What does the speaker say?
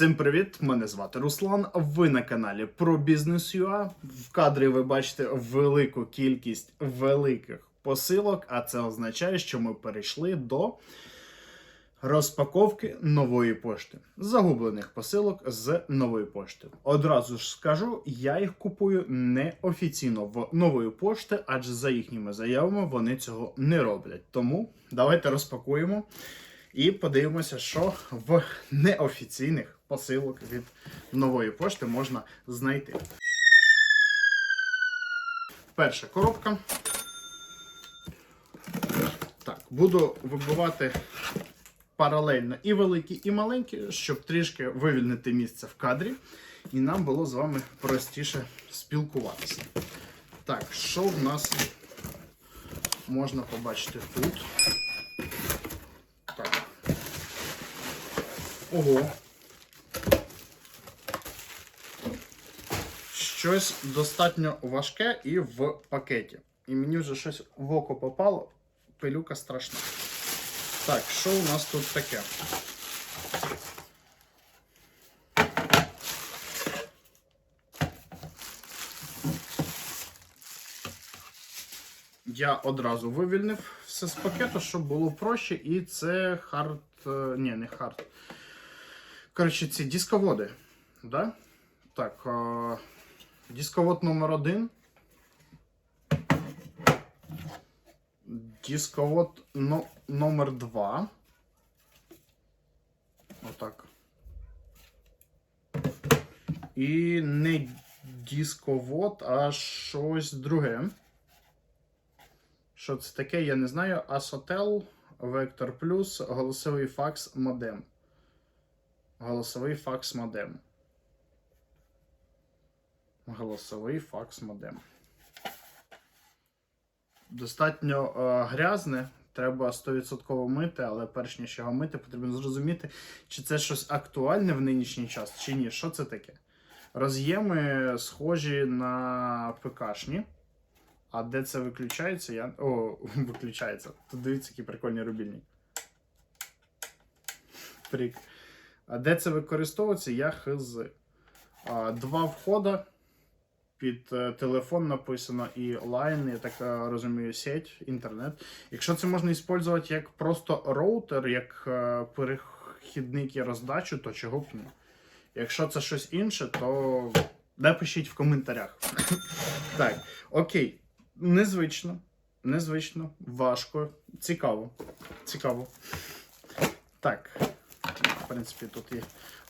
Всім привіт! Мене звати Руслан. Ви на каналі про бізнес.ua. В кадрі ви бачите велику кількість великих посилок, а це означає, що ми перейшли до розпаковки нової пошти. Загублених посилок з нової пошти. Одразу ж скажу, я їх купую неофіційно в нової пошти, адже за їхніми заявами вони цього не роблять. Тому давайте розпакуємо. І подивимося, що в неофіційних посилок від нової пошти можна знайти. Перша коробка. Так, буду вибивати паралельно і великі, і маленькі, щоб трішки вивільнити місце в кадрі, і нам було з вами простіше спілкуватися. Так, що в нас можна побачити тут? Ого. Щось достатньо важке і в пакеті. І мені вже щось в око попало. Пилюка страшна. Так, що у нас тут таке? Я одразу вивільнив все з пакету, щоб було проще. І це хард. е, Ні, не хард. Коротше, ці дисководи. Да? Так. Е... Дисковод номер один. Дисковод но... номер два. Отак. І не дисковод, а щось друге. Що це таке, я не знаю. Asotel, Vector Plus, голосовий факс модем. Голосовий факс модем. Голосовий факс модем. Достатньо е, грязне. Треба 100% мити, але перш ніж його мити, потрібно зрозуміти, чи це щось актуальне в нинішній час, чи ні. Що це таке? Роз'єми схожі на ПКшні. А де це виключається? Я... О, виключається. Тут дивіться, який прикольний рубільник. Прик. Де це використовується, я хз. Два входа. Під е, телефон написано і лайн, я так е, розумію, сеть, інтернет. Якщо це можна використовувати як просто роутер, як е, перехідник і роздачу, то чого б ні. Якщо це щось інше, то напишіть в коментарях. Так, окей. Незвично. Незвично, важко, цікаво. Цікаво. Так. В принципі, тут є